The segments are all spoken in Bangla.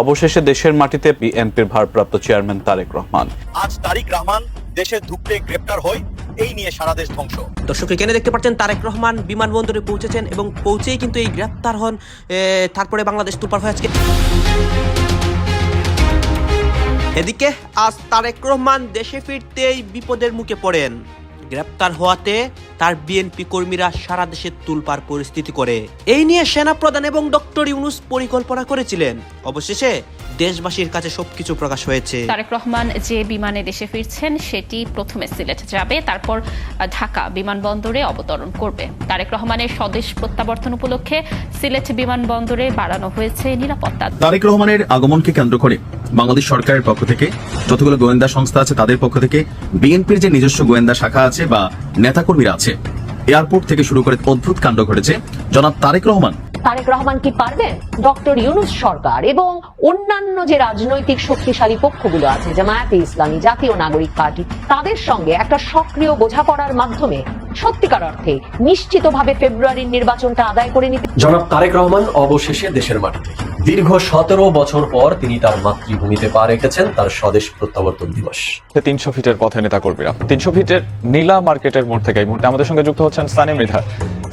অবশেষে দেশের মাটিতে বিএনপির ভারপ্রাপ্ত চেয়ারম্যান তারেক রহমান। আজ তারিক রহমান দেশের ধুকতে গ্রেপ্তার হয় এই নিয়ে সারা দেশ ধ্বংস। দর্শক এখানে দেখতে পাচ্ছেন তারেক রহমান বিমানবন্দরে পৌঁছেছেন এবং পৌঁছেই কিন্তু এই গ্রেপ্তার হন তারপরে বাংলাদেশ তুপার হয়ে আজকে। এদিকে আজ তারেক রহমান দেশে ফিরতেই বিপদের মুখে পড়েন। গ্রেপ্তার হওয়াতে তার বিএনপি কর্মীরা সারা দেশে তুলপার পরিস্থিতি করে। এই নিয়ে সেনাপ্রধান এবং ডক্টর ইউনুস পরিকল্পনা করেছিলেন। অবশেষে দেশবাসীর কাছে সবকিছু প্রকাশ হয়েছে। তারেক রহমান যে বিমানে দেশে ফিরছেন সেটি প্রথমে সিলেট যাবে তারপর ঢাকা বিমানবন্দরে অবতরণ করবে। তারেক রহমানের স্বদেশ প্রত্যাবর্তন উপলক্ষে সিলেট বিমানবন্দরে বাড়ানো হয়েছে নিরাপত্তা। তারেক রহমানের আগমনকে কেন্দ্র করে বাংলাদেশ সরকারের পক্ষ থেকে যতগুলো গোয়েন্দা সংস্থা আছে তাদের পক্ষ থেকে বিএনপির যে নিজস্ব গোয়েন্দা শাখা আছে বা নেতাকর্মীরা আছে এয়ারপোর্ট থেকে শুরু করে অদ্ভুত কাণ্ড ঘটেছে। জনাব তারেক রহমান তারেক রহমান কি পারবেন? ডক্টর ইউনুস সরকার এবং অন্যান্য যে রাজনৈতিক শক্তিশালী পক্ষগুলো আছে জামায়াতে ইসলামী জাতীয় নাগরিক পার্টি তাদের সঙ্গে একটা সক্রিয় বোঝাপড়ার মাধ্যমে সত্যিকার অর্থে নিশ্চিতভাবে ফেব্রুয়ারির নির্বাচনটা আদায় করে নিতে জনাব তারেক রহমান অবশেষে দেশের মাটিতে। দীর্ঘ সতেরো বছর পর তিনি তার মাতৃভূমিতে পা রেখেছেন তার স্বদেশ প্রত্যাবর্তন দিবস। তিনশো ফিটের পথে নেতা কর্মীরা। তিনশো ফিটের নীলা মার্কেটের মোড় থেকে এই মুহূর্তে আমাদের সঙ্গে যুক্ত হচ্ছেন সানি মৃধা।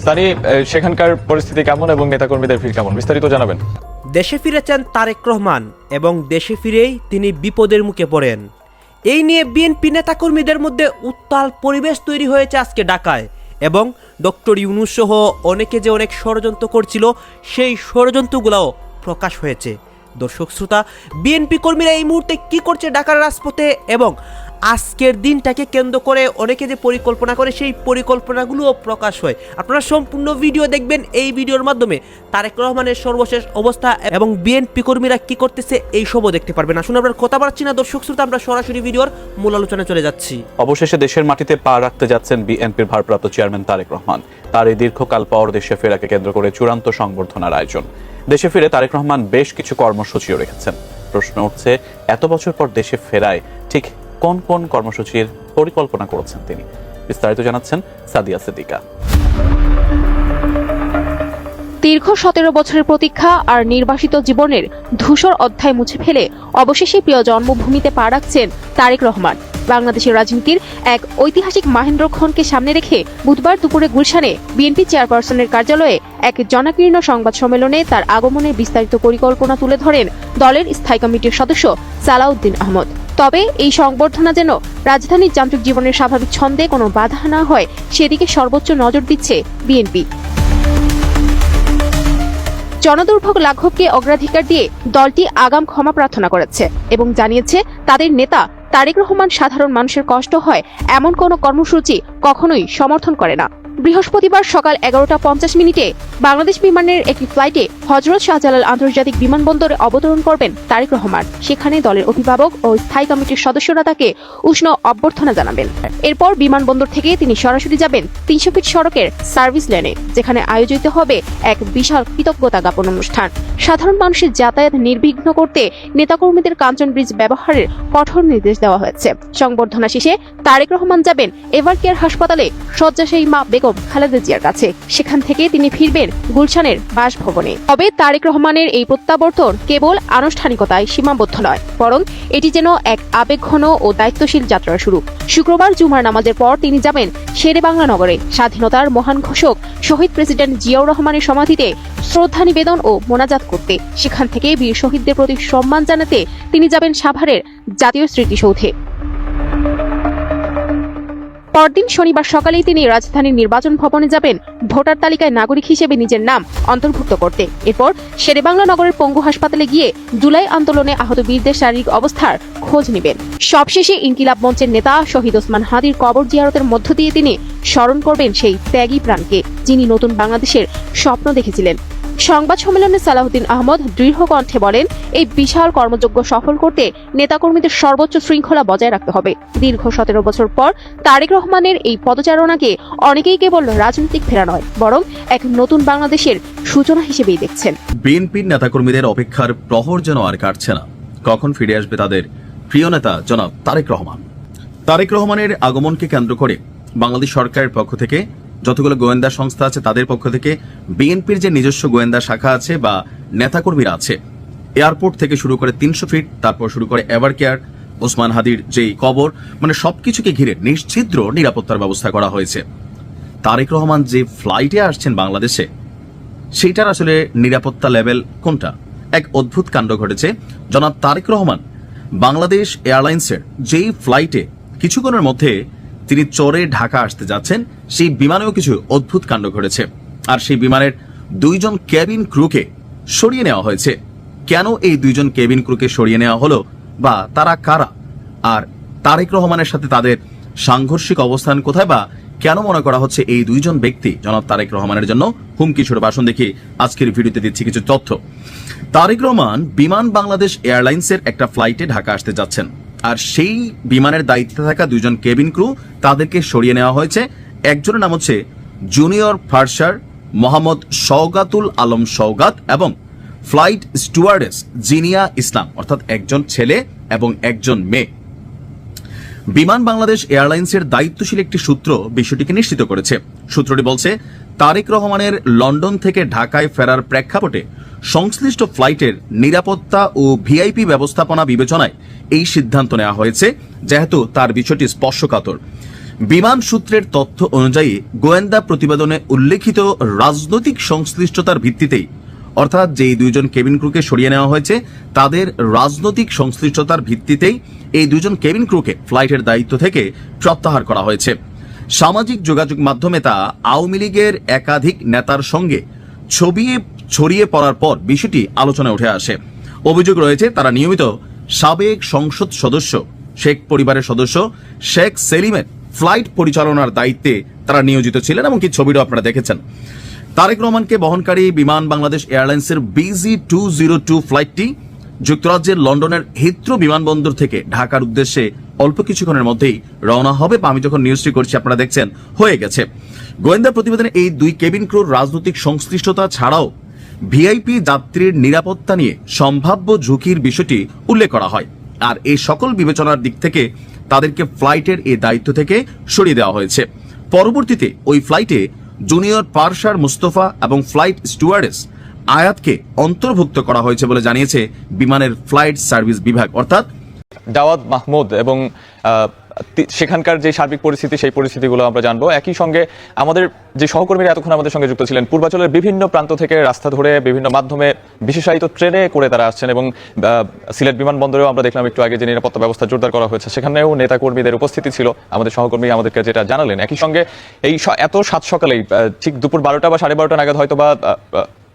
সানি সেখানকার পরিস্থিতি কেমন এবং নেতাকর্মীদের ভিড় কেমন? বিস্তারিত জানাবেন। দেশে ফিরেছেন তারেক রহমান এবং দেশে ফিরেই তিনি বিপদের মুখে পড়েন। এই নিয়ে বিএনপি নেতাকর্মীদের মধ্যে উত্তাল পরিবেশ তৈরি হয়েছে আজকে ঢাকায় এবং ডক্টর ইউনুস সহ অনেকে যে অনেক ষড়যন্ত্র করছিল, সেই ষড়যন্ত্রগুলোও প্রকাশ হয়েছে। দর্শক শ্রোতা, বিএনপি কর্মীরা এই মুহূর্তে কি করছে ঢাকার রাজপথে এবং আজকের দিনটাকে কেন্দ্র করে অনেকে যে পরিকল্পনা করে, সেই পরিকল্পনাগুলোও প্রকাশ হয়। আপনারা সম্পূর্ণ ভিডিও দেখবেন এই ভিডিওর মাধ্যমে। তারেক রহমানের সর্বশেষ অবস্থা এবং বিএনপি কর্মীরা কি করতেছে এই সবও দেখতে পারবেন। আসুন আমরা কথা পাচ্ছি না। দর্শক শ্রোতা, আমরা সরাসরি ভিডিওর মূল আলোচনায় চলে যাচ্ছি। অবশেষে দেশের মাটিতে পা রাখতে যাচ্ছেন বিএনপির ভারপ্রাপ্ত চেয়ারম্যান তারেক রহমান। তার এই দীর্ঘকাল পর দেশে ফেরাকে কেন্দ্র করে চূড়ান্ত সংবর্ধনার আয়োজন। দেশে ফিরে তারেক রহমান বেশ কিছু কর্মসূচিও রেখেছেন। প্রশ্ন উঠছে, এত বছর পর দেশে ফেরায় ঠিক কোন কোন কর্মসূচির পরিকল্পনা করেছেন তিনি? বিস্তারিত জানাচ্ছেন সাদিয়া সিদ্দিকা। দীর্ঘ সতেরো বছরের প্রতীক্ষা আর নির্বাসিত জীবনের ধূসর অধ্যায় মুছে ফেলে অবশেষে প্রিয় জন্মভূমিতে পা রাখছেন তারেক রহমান। বাংলাদেশের রাজনীতির এক ঐতিহাসিক মাহেন্দ্রক্ষণকে সামনে রেখে বুধবার দুপুরে গুলশানে বিএনপি চেয়ারপারসনের কার্যালয়ে এক জনাকীর্ণ সংবাদ সম্মেলনে তার আগমনের বিস্তারিত পরিকল্পনা তুলে ধরেন দলের স্থায়ী কমিটির সদস্য সালাউদ্দিন আহমদ। তবে এই সংবর্ধনা যেন রাজধানীর যান্ত্রিক জীবনের স্বাভাবিক ছন্দে কোনো বাধা না হয়, সেদিকে সর্বোচ্চ নজর দিচ্ছে বিএনপি। জনদুর্ভোগ লাঘবকে অগ্রাধিকার দিয়ে দলটি আগাম ক্ষমা প্রার্থনা করেছে এবং জানিয়েছে তাদের নেতা তারেক রহমান সাধারণ মানুষের কষ্ট হয়, এমন কোনো কর্মসূচি কখনোই সমর্থন করে না। বৃহস্পতিবার সকাল এগারোটা পঞ্চাশ মিনিটে বাংলাদেশ বিমানের একটি ফ্লাইটে হজরত শাহজালাল আন্তর্জাতিক বিমানবন্দরে অবতরণ করবেন তারেক রহমান। সেখানে দলের অভিভাবক ও স্থায়ী কমিটির সদস্যরা তাকে উষ্ণ অভ্যর্থনা জানাবেন। এরপর বিমানবন্দর থেকে তিনি সরাসরি যাবেন তিনশো ফিট সড়কের সার্ভিস লেনে, যেখানে আয়োজিত হবে এক বিশাল কৃতজ্ঞতা জ্ঞাপন অনুষ্ঠান। সাধারণ মানুষের যাতায়াত নির্বিঘ্ন করতে নেতাকর্মীদের কাঞ্চন ব্রিজ ব্যবহারের কঠোর নির্দেশ দেওয়া হয়েছে। সংবর্ধনা শেষে তারেক রহমান যাবেন এভার কেয়ার হাসপাতালে শয্যাশায়ী মা বেগম খালেদা জিয়ার কাছে। সেখান থেকে তিনি ফিরবেন গুলশানের বাসভবনে। তবে তারেক রহমানের এই প্রত্যাবর্তন কেবল আনুষ্ঠানিকতায় সীমাবদ্ধ নয়, বরং এটি যেন এক আবেগঘন ও দায়িত্বশীল যাত্রার শুরু। শুক্রবার জুমার নামাজের পর তিনি যাবেন শেরে বাংলা নগরে স্বাধীনতার মহান ঘোষক শহীদ প্রেসিডেন্ট জিয়াউর রহমানের সমাধিতে শ্রদ্ধা নিবেদন ও মোনাজাত করতে। সেখান থেকে বীর শহীদদের প্রতি সম্মান জানাতে তিনি যাবেন সাভারের জাতীয় স্মৃতিসৌধে। পরদিন শনিবার সকালেই তিনি রাজধানীর নির্বাচন ভবনে যাবেন। ভোটার তালিকায় নাগরিক হিসেবে নিজের নাম অন্তর্ভুক্ত করতে। এরপর শেরেবাংলা নগরের পঙ্গু হাসপাতালে গিয়ে জুলাই আন্দোলনে আহত বীরদের শারীরিক অবস্থার খোঁজ নেবেন। সবশেষে ইনকিলাব মঞ্চের নেতা শহীদ ওসমান হাদির কবর জিয়ারতের মধ্য দিয়ে তিনি স্মরণ করবেন সেই ত্যাগী প্রাণকে, যিনি নতুন বাংলাদেশের স্বপ্ন দেখেছিলেন। সংবাদ সম্মেলনে সালাহুদ্দিন আহমদ দৃঢ় কণ্ঠে বলেন, এই বিশাল কর্মযজ্ঞ সফল করতে নেতাকর্মীদের সর্বোচ্চ শৃঙ্খলা বজায় রাখতে হবে। দীর্ঘ সতেরো বছর পর তারেক রহমানের এই পদচারণাকে অনেকেই কেবল রাজনৈতিক ফেরা নয়, বরং এক নতুন বাংলাদেশের সূচনা হিসেবেই দেখছেন। বিএনপির নেতাকর্মীদের অপেক্ষার প্রহর যেন আর কাটছে না। কখন ফিরে আসবে তাদের প্রিয় নেতা জনাব তারেক রহমান? তারেক রহমানের আগমনকে কেন্দ্র করে বাংলাদেশ সরকারের পক্ষ থেকে যতগুলো গোয়েন্দা সংস্থা আছে তাদের পক্ষ থেকে বিএনপির যে নিজস্ব গোয়েন্দা শাখা আছে বা নেতাকর্মীরা আছে, এয়ারপোর্ট থেকে শুরু করে তিনশো ফিট, তারপর শুরু করে এভার কেয়ার, ওসমান হাদির যেই কবর মানে সবকিছুকে ঘিরে নিশ্চিদ্র নিরাপত্তার ব্যবস্থা করা হয়েছে। তারেক রহমান যে ফ্লাইটে আসছেন বাংলাদেশে, সেইটার আসলে নিরাপত্তা লেভেল কোনটা? এক অদ্ভুত কাণ্ড ঘটেছে। জনাব তারেক রহমান বাংলাদেশ এয়ারলাইন্সের যেই ফ্লাইটে কিছুক্ষণের মধ্যে তিনি চরে ঢাকা আসতে যাচ্ছেন, সেই বিমানেও কিছু অদ্ভুত কাণ্ড ঘটেছে। আর সেই বিমানের দুইজন ক্যাবিন ক্রুকে সরিয়ে নেওয়া হয়েছে। কেন এই দুইজন কেবিন ক্রুকে সরিয়ে নেওয়া হলো বা তারা কারা? আর তারেক রহমানের সাথে তাদের সাংঘর্ষিক অবস্থান কোথায় বা কেন মনে করা হচ্ছে এই দুইজন ব্যক্তি? জনাব তারেক রহমানের জন্য হুমকি স্বরূপ। আসুন দেখি আজকের ভিডিওতে দিচ্ছি কিছু তথ্য। তারেক রহমান বিমান বাংলাদেশ এয়ারলাইন্সের একটা ফ্লাইটে ঢাকা আসতে যাচ্ছেন। আর সেই বিমানের দায়িত্বে থাকা দুজন কেবিন ক্রু তাদেরকে সরিয়ে নেওয়া হয়েছে। একজনের নাম হচ্ছে জুনিয়র ফার্সার মোহাম্মদ সৌগাতুল আলম সৌগাত এবং ফ্লাইট স্টুয়ার্ডেস জিনিয়া ইসলাম, অর্থাৎ একজন ছেলে এবং একজন মেয়ে। বিমান বাংলাদেশ এয়ারলাইন্সের দায়িত্বশীল একটি সূত্র বিষয়টিকে নিশ্চিত করেছে। সূত্রটি বলছে, তারেক রহমানের লন্ডন থেকে ঢাকায় ফেরার প্রেক্ষাপটে সংশ্লিষ্ট ফ্লাইটের নিরাপত্তা ও ভিআইপি ব্যবস্থাপনা বিবেচনায় এই সিদ্ধান্ত নেওয়া হয়েছে, যেহেতু তার বিষয়টি স্পর্শকাতর। বিমান সূত্রের তথ্য অনুযায়ী গোয়েন্দা প্রতিবেদনে উল্লেখিত রাজনৈতিক সংশ্লিষ্টতার ভিত্তিতেই অর্থাৎ যেই দুইজন কেবিন ক্রুকে সরিয়ে নেওয়া হয়েছে, তাদের রাজনৈতিক সংশ্লিষ্টতার ভিত্তিতেই এই দুজন কেবিন ক্রুকে ফ্লাইটের দায়িত্ব থেকে প্রত্যাহার করা হয়েছে। সামাজিক যোগাযোগ মাধ্যমে তা আওয়ামী লীগের একাধিক নেতার সঙ্গে ছবি ছড়িয়ে পড়ার পর বিষয়টি আলোচনায় উঠে আসে। অভিযোগ রয়েছে, তারা নিয়মিত সাবেক সংসদ সদস্য, শেখ পরিবারের সদস্য, শেখ সেলিমের ফ্লাইট পরিচালনার দায়িত্বে তারা নিয়োজিত ছিলেন, এমনকি ছবিটাও আপনারা দেখেছেন। তারেক রহমানকে বহনকারী বিমান বাংলাদেশ এয়ারলাইন্সের বিজি টু জিরো টু ফ্লাইটটি যুক্তরাজ্যের লন্ডনের হিথ্রো বিমানবন্দর থেকে ঢাকার উদ্দেশ্যে অল্প কিছুক্ষণের মধ্যেই রওনা হবে। বা আমি যখন নিউজটি করছি, আপনারা দেখছেন, হয়ে গেছে। গোয়েন্দা প্রতিবেদনে এই দুই কেবিন ক্রুর রাজনৈতিক সংশ্লিষ্টতা ছাড়াও ভিআইপি যাত্রীর নিরাপত্তা নিয়ে সম্ভাব্য ঝুঁকির বিষয়টি উল্লেখ করা হয়। আর এই সকল বিবেচনার দিক থেকে তাদেরকে ফ্লাইটের এই দায়িত্ব থেকে সরিয়ে দেওয়া হয়েছে। পরবর্তীতে ওই ফ্লাইটে জুনিয়র পারসার মুস্তফা এবং ফ্লাইট স্টুয়ার্ডেস আয়াতকে অন্তর্ভুক্ত করা হয়েছে বলে জানিয়েছে বিমানের ফ্লাইট সার্ভিস বিভাগ। অর্থাৎ দাওয়াত মাহমুদ এবং সেখানকার যে সার্বিক পরিস্থিতি, সেই পরিস্থিতিগুলো আমরা জানব। একই সঙ্গে আমাদের যে সহকর্মীরা এতক্ষণ আমাদের সঙ্গে যুক্ত ছিলেন পূর্বাঞ্চলের বিভিন্ন প্রান্ত থেকে রাস্তা ধরে বিভিন্ন মাধ্যমে বিশেষায়িত ট্রেনে করে তারা আসছেন এবং সিলেট বিমানবন্দরেও আমরা দেখলাম একটু আগে যে নিরাপত্তা ব্যবস্থা জোরদার করা হয়েছে, সেখানেও নেতাকর্মীদের উপস্থিতি ছিল। আমাদের সহকর্মী আমাদেরকে যেটা জানালেন। একই সঙ্গে এই এত সাত সকালেই ঠিক দুপুর বারোটা বা সাড়ে বারোটা নাগাদ হয়তো বা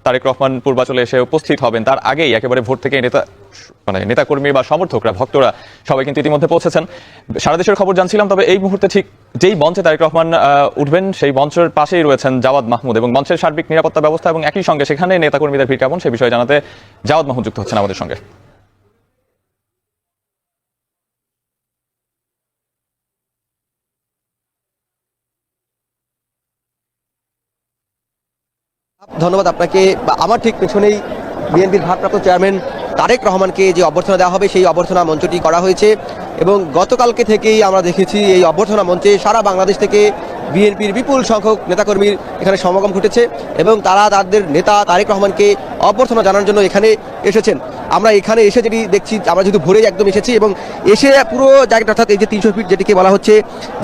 তারেক রহমান পূর্বাচলে এসে উপস্থিত হবেন। তার আগেই একেবারে ভোট থেকে নেতা মানে নেতাকর্মী বা সমর্থকরা, ভক্তরা সবাই কিন্তু ইতিমধ্যে পৌঁছেছেন। সারা দেশের খবর জানছিলাম, তবে এই মুহূর্তে ঠিক যেই মঞ্চে তারেক রহমান উঠবেন, সেই মঞ্চের পাশেই রয়েছেন জাওয়াদ মাহমুদ এবং মঞ্চের সার্বিক নিরাপত্তা ব্যবস্থা এবং একই সঙ্গে সেখানে নেতাকর্মীদের ভিড় কেমন, সে বিষয়ে জানাতে জাওয়াদ মাহমুদ যুক্ত হচ্ছেন আমাদের সঙ্গে। ধন্যবাদ আপনাকে। আমার ঠিক পেছনেই বিএনপির ভারপ্রাপ্ত চেয়ারম্যান তারেক রহমানকে যে অভ্যর্থনা দেওয়া হবে, সেই অভ্যর্থনা মঞ্চটি করা হয়েছে। এবং গতকালকে থেকেই আমরা দেখেছি, এই অভ্যর্থনা মঞ্চে সারা বাংলাদেশ থেকে বিএনপির বিপুল সংখ্যক নেতাকর্মীর এখানে সমাগম ঘটেছে এবং তারা তাদের নেতা তারেক রহমানকে অভ্যর্থনা জানার জন্য এখানে এসেছেন। আমরা এখানে এসে যেটি দেখছি, আমরা যেহেতু ভোরে একদম এসেছি এবং এসে পুরো জায়গাটা অর্থাৎ এই যে তিনশো ফিট যেটিকে বলা হচ্ছে,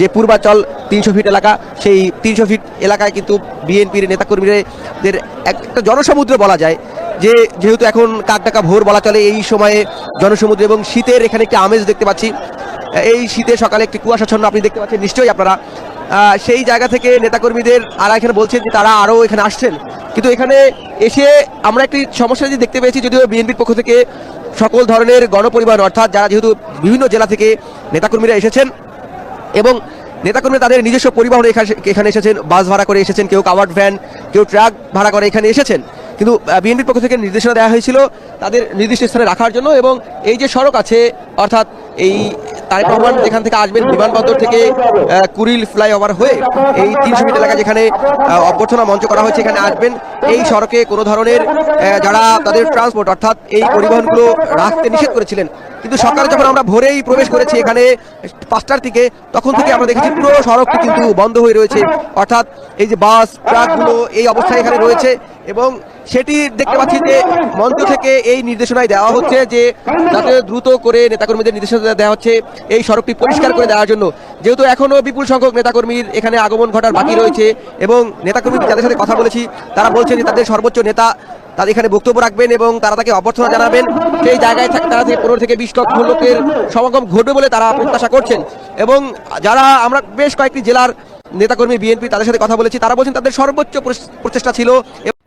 যে পূর্বাচল তিনশো ফিট এলাকা, সেই তিনশো ফিট এলাকায় কিন্তু বিএনপির নেতাকর্মীদের একটা জনসমুদ্র বলা যায়, যে যেহেতু এখন কাকডাকা ভোর বলা চলে, এই সময়ে জনসমুদ্র এবং শীতের এখানে একটি আমেজ দেখতে পাচ্ছি। এই শীতে সকালে একটি কুয়াশাচ্ছন্ন আপনি দেখতে পাচ্ছেন, নিশ্চয়ই আপনারা সেই জায়গা থেকে নেতাকর্মীদের আর এখানে বলছেন যে তারা আরও এখানে আসছেন। কিন্তু এখানে এসে আমরা একটি সমস্যা যে দেখতে পেয়েছি, যদিও বিএনপির পক্ষ থেকে সকল ধরনের গণপরিবহন, অর্থাৎ যারা যেহেতু বিভিন্ন জেলা থেকে নেতাকর্মীরা এসেছেন এবং নেতাকর্মীরা তাদের নিজস্ব পরিবহন এখানে- এখানে এসেছেন, বাস ভাড়া করে এসেছেন, কেউ কাভার্ড ভ্যান, কেউ ট্রাক ভাড়া করে এখানে এসেছেন। কিন্তু বিএনপির পক্ষ থেকে নির্দেশনা দেওয়া হয়েছিল তাদের নির্দিষ্ট স্থানে রাখার জন্য এবং এই যে সড়ক আছে, অর্থাৎ এই তারেক রহমান যেখান থেকে আসবেন বিমানবন্দর থেকে কুড়িল ফ্লাইওভার হয়ে এই তিনশো মিটার এলাকা যেখানে অভ্যর্থনা মঞ্চ করা হয়েছে, এখানে আসবেন। এই সড়কে কোনো ধরনের যারা তাদের ট্রান্সপোর্ট অর্থাৎ এই পরিবহনগুলো রাখতে নিষেধ করেছিলেন, কিন্তু সকালে যখন আমরা ভোরেই প্রবেশ করেছি এখানে পাঁচটার দিকে, তখন থেকে আমরা দেখেছি পুরো সড়কটি কিন্তু বন্ধ হয়ে রয়েছে। অর্থাৎ এই যে বাস, ট্রাকগুলো এই অবস্থায় এখানে রয়েছে এবং সেটি দেখতে পাচ্ছি যে মঞ্চ থেকে এই নির্দেশনায় দেওয়া হচ্ছে যে যাতে দ্রুত করে নেতাকর্মীদের নির্দেশনা দেওয়া হচ্ছে এই সড়কটি পরিষ্কার করে দেওয়ার জন্য। যেহেতু এখনও বিপুল সংখ্যক নেতাকর্মীর এখানে আগমন ঘটার বাকি রয়েছে এবং নেতাকর্মী যাদের সাথে কথা বলেছি, তারা বলছেন যে তাদের সর্বোচ্চ নেতা তাদের এখানে বক্তব্য রাখবেন এবং তারা তাকে অভ্যর্থনা জানাবেন। সেই জায়গায় থাক- তারা থেকে পনেরো থেকে বিশ লক্ষ লোকের সমাগম ঘটবে বলে তারা প্রত্যাশা করছেন। এবং যারা আমরা বেশ কয়েকটি জেলার নেতাকর্মী বিএনপি তাদের সাথে কথা বলেছি, তারা বলছেন তাদের সর্বোচ্চ প্রচেষ্টা ছিল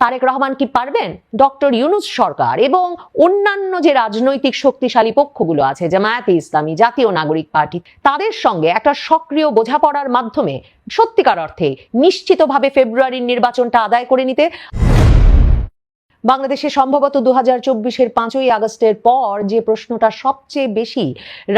তারেক রহমান কি পারবেন? ডক্টর ইউনুস সরকার এবং অন্যান্য যে রাজনৈতিক শক্তিশালী পক্ষগুলো আছে, জামায়াতে ইসলামী, জাতীয় নাগরিক পার্টি, তাদের সঙ্গে একটা সক্রিয় বোঝাপড়ার মাধ্যমে সত্যিকার অর্থে নিশ্চিতভাবে ফেব্রুয়ারির নির্বাচনটা আদায় করে নিতে বাংলাদেশে সম্ভবত দু হাজার চব্বিশের পাঁচই আগস্টের পর যে প্রশ্নটা সবচেয়ে বেশি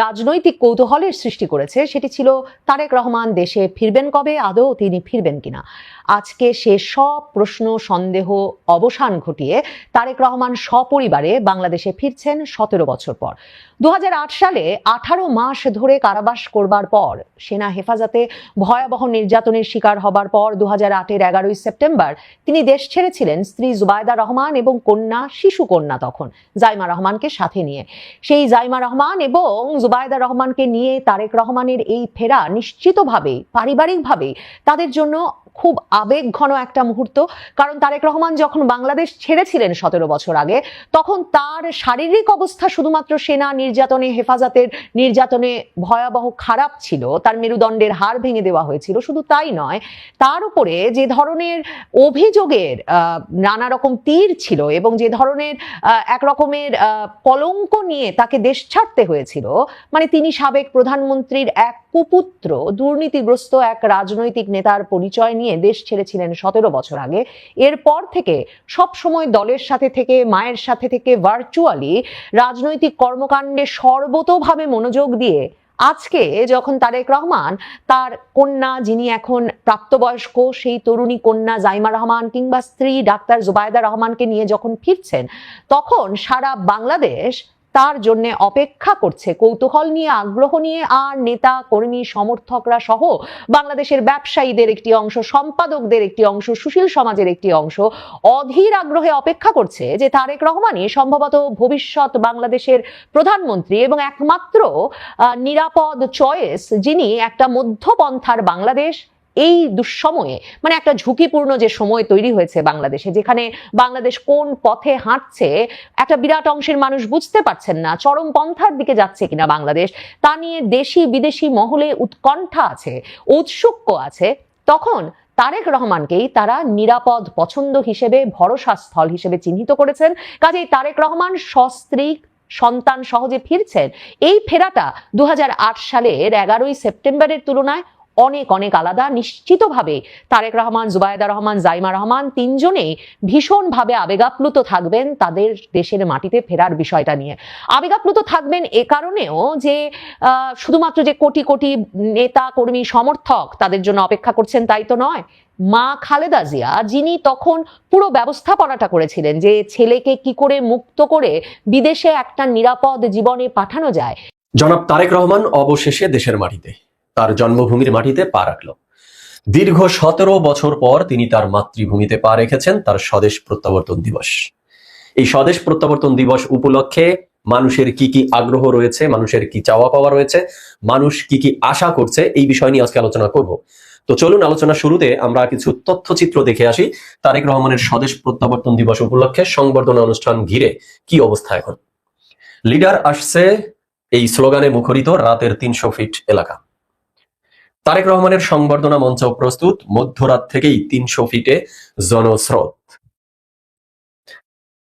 রাজনৈতিক কৌতূহলের সৃষ্টি করেছে, সেটি ছিল তারেক রহমান দেশে ফিরবেন কবে? আদৌ তিনি ফিরবেন কিনা? আজকে সে সব প্রশ্ন, সন্দেহ, অবসান ঘটিয়ে তারেক রহমান সপরিবারে বাংলাদেশে ফিরছেন সতেরো বছর পর। দু হাজার আট সালে আঠারো মাস ধরে কারাবাস করবার পর, সেনা হেফাজতে ভয়াবহ নির্যাতনের শিকার হবার পর দু হাজার আটের এগারোই সেপ্টেম্বর তিনি দেশ ছেড়েছিলেন স্ত্রী জুবায়দা রহমান এবং কন্যা, শিশু কন্যা তখন, জাইমা রহমানকে সাথে নিয়ে। সেই জাইমা রহমান এবং জুবায়দা রহমানকে নিয়ে তারেক রহমানের এই ফেরা নিশ্চিতভাবে, পারিবারিকভাবে তাদের জন্য খুব আবেগ ঘন একটা মুহূর্ত। কারণ তারেক রহমান যখন বাংলাদেশ ছেড়েছিলেন সতেরো বছর আগে তখন তার শারীরিক অবস্থা শুধুমাত্র সেনা নির্যাতনে হেফাজতের নির্যাতনে ভয়াবহ খারাপ ছিল। তার মেরুদণ্ডের হাড় ভেঙে দেওয়া হয়েছিল। শুধু তাই নয় তার উপরে যে ধরনের অভিযোগের নানা রকম তীর ছিল এবং যে ধরনের আহ, এক রকমের কলঙ্ক নিয়ে তাকে দেশ ছাড়তে হয়েছিল মানে তিনি সাবেক প্রধানমন্ত্রীর এক কুপুত্র দুর্নীতিগ্রস্ত এক রাজনৈতিক নেতার পরিচয় নিয়ে দেশ ছেড়েছিলেন সতেরো বছর আগে। এরপর থেকে সব সময় দলের সাথে থেকে, মায়ের সাথে থেকে ভার্চুয়ালি রাজনৈতিক কর্মকাণ্ডে সর্বতোভাবে মনোযোগ দিয়ে আজকে যখন তারেক রহমান তার কন্যা যিনি এখন প্রাপ্তবয়স্ক, সেই তরুণী কন্যা জাইমা রহমান কিংবা স্ত্রী ডাক্তার জুবায়দা রহমানকে নিয়ে যখন ফিরছেন, তখন সারা বাংলাদেশ তার জন্য অপেক্ষা করছে। কৌতূহল নিয়ে, আগ্রহ নিয়ে আর নেতা, কর্মী, সমর্থকরা সহ বাংলাদেশের ব্যবসায়ীদের একটি অংশ, সম্পাদকদের একটি অংশ, সুশীল সমাজের একটি অংশ অধীর আগ্রহে অপেক্ষা করছে যে তারেক রহমানই সম্ভবত ভবিষ্যৎ বাংলাদেশের প্রধানমন্ত্রী এবং একমাত্র নিরাপদ চয়েস যিনি একটা মধ্যপন্থার বাংলাদেশ এই দুঃসময়ে মানে একটা ঝুঁকিপূর্ণ যে সময় তৈরি হয়েছে বাংলাদেশে, যেখানে বাংলাদেশ কোন পথে হাঁটছে, একটা বিরাট অংশের মানুষ বুঝতে পারছেন না, চরম পন্থার দিকে যাচ্ছে কিনা বাংলাদেশ, তা নিয়ে দেশি বিদেশি মহলে উৎকণ্ঠা আছে, ঔৎসুক্য আছে, তখন তারেক রহমানকেই তারা নিরাপদ পছন্দ হিসেবে, ভরসা স্থল হিসেবে চিহ্নিত করেছেন। কাজেই তারেক রহমান সস্ত্রীক সন্তান সহজে ফিরছেন। এই ফেরাটা দু হাজার আট সালের এগারোই সেপ্টেম্বরের তুলনায় অনেক অনেক আলাদা। নিশ্চিতভাবে তারেক রহমান, জুবায়দা রহমান, জাইমা রহমান তিনজনেই ভীষণভাবে আবেগাপ্লুত থাকবেন তাদের দেশের মাটিতে ফেরার বিষয়টা নিয়ে। আবেগাপ্লুত থাকবেন এ কারণেও যে শুধুমাত্র যে কোটি কোটি নেতা, কর্মী, সমর্থক তাদের জন্য অপেক্ষা করছেন তাই তো নয়। মা খালেদা জিয়া, যিনি তখন পুরো ব্যবস্থাপনাটা করেছিলেন যে ছেলেকে কি করে মুক্ত করে বিদেশে একটা নিরাপদ জীবনে পাঠানো যায়। জনাব তারেক রহমান অবশেষে দেশের মাটিতে। তার জন্মভূমির মাটিতে পা রাখল। দীর্ঘ সতেরো বছর পর তিনি তার মাতৃভূমিতে পা রেখেছেন, তার স্বদেশ প্রত্যাবর্তন দিবস। এই স্বদেশ প্রত্যাবর্তন দিবস উপলক্ষে মানুষের কি কি আগ্রহ রয়েছে, মানুষের কি চাওয়া পাওয়া রয়েছে, মানুষ কি কি আশা করছে, এই বিষয় নিয়ে আজকে আলোচনা করব। তো চলুন আলোচনা শুরুতে আমরা কিছু তথ্যচিত্র দেখে আসি। তারেক রহমানের স্বদেশ প্রত্যাবর্তন দিবস উপলক্ষে সংবর্ধনা অনুষ্ঠান ঘিরে কি অবস্থা এখন? লিডার আসছে, এই স্লোগানে মুখরিত রাতের তিনশো ফিট এলাকা। তারেক রহমানের সংবর্ধনা মঞ্চ প্রস্তুত, মধ্যরাত থেকেই তিনশো ফিটে জনস্রোত।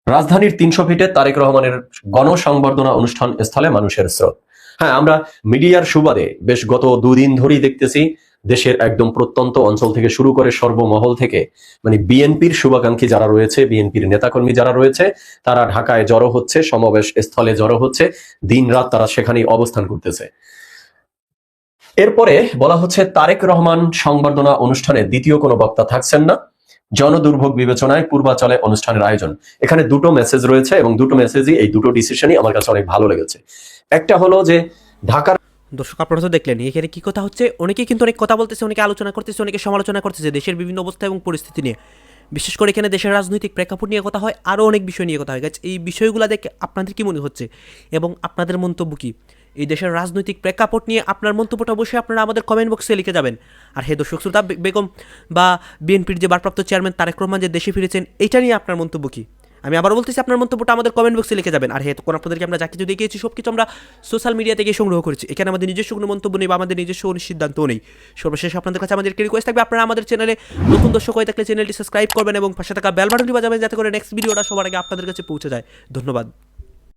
রাজধানীর তিনশো ফিটে তারেক রহমানের গণসংবর্ধনা অনুষ্ঠান স্থলে মানুষের স্রোত। হ্যাঁ আমরা মিডিয়ার সুবাদে বেশ গত দুদিন ধরেই দেখতেছি, দেশের একদম প্রত্যন্ত অঞ্চল থেকে শুরু করে সর্বমহল থেকে মানে বিএনপির শুভাকাঙ্ক্ষী যারা রয়েছে, বিএনপির নেতাকর্মী যারা রয়েছে, তারা ঢাকায় জড়ো হচ্ছে, সমাবেশ স্থলে জড়ো হচ্ছে দিন রাত তারা সেখানেই অবস্থান করতেছে। এরপরে বলা হচ্ছে, তারেক রহমান সংবর্ধনা অনুষ্ঠানে দ্বিতীয় কোনো বক্তা থাকছেন না। জনদুর্ভোগ বিবেচনায় পূর্বাচলে অনুষ্ঠানের আয়োজন। এখানে দুটো মেসেজ রয়েছে এবং দুটো মেসেজই এই দুটো ডিসিশনই আমার কাছে অনেক ভালো লেগেছে। একটা হলো যে, ঢাকার দর্শক, আপনারা তো দেখলেন এখানে কি কথা হচ্ছে? অনেকে কিন্তু অনেক কথা বলতেছে, অনেকে আলোচনা করতেছে, অনেকে সমালোচনা করতেছে, দেশের বিভিন্ন অবস্থা এবং পরিস্থিতি নিয়ে। বিশেষ করে এখানে দেশের রাজনৈতিক প্রেক্ষাপট নিয়ে কথা হয় আরও অনেক বিষয় নিয়ে কথা হয়। গাছ এই বিষয়গুলো দেখে আপনাদের কি মনে হচ্ছে? এবং আপনাদের মন্তব্য কী? এই দেশের রাজনৈতিক প্রেক্ষাপট নিয়ে আপনার মন্তব্যটা অবশ্যই আপনারা আমাদের কমেন্ট বক্সে লিখে যাবেন। আর হে দর্শক শ্রোতা বেগম বা বিএনপির যে ভারপ্রাপ্ত চেয়ারম্যান তারেক রহমান যে দেশে ফিরেছেন, এটা নিয়ে আপনার মন্তব্য কী? আমি আবার বলতেছি, আপনার মন্তব্যটা আমাদের কমেন্ট বক্সে লিখে যাবেন। আর হে, তখন আপনাদেরকে আমরা যা কিছু দেখিয়েছি সব কিছু আমরা সোশ্যাল মিডিয়া থেকে সংগ্রহ করেছি। এখানে আমাদের নিজস্ব কোনো মন্তব্য নেই বা আমাদের নিজস্ব কোনো সিদ্ধান্তও নেই। সর্বশেষ আপনাদের কাছে আমাদের রিকোয়েস্ট থাকবে, আপনারা আমাদের চ্যানেলে নতুন দর্শক হয়ে থাকলে চ্যানেলটি সাবস্ক্রাইব করবেন এবং পাশে থাকা বেল বাটনটি বাজাবেন, যাতে করে নেক্সট ভিডিওটা সবার আগে আপনাদের কাছে পৌঁছে যায়। ধন্যবাদ।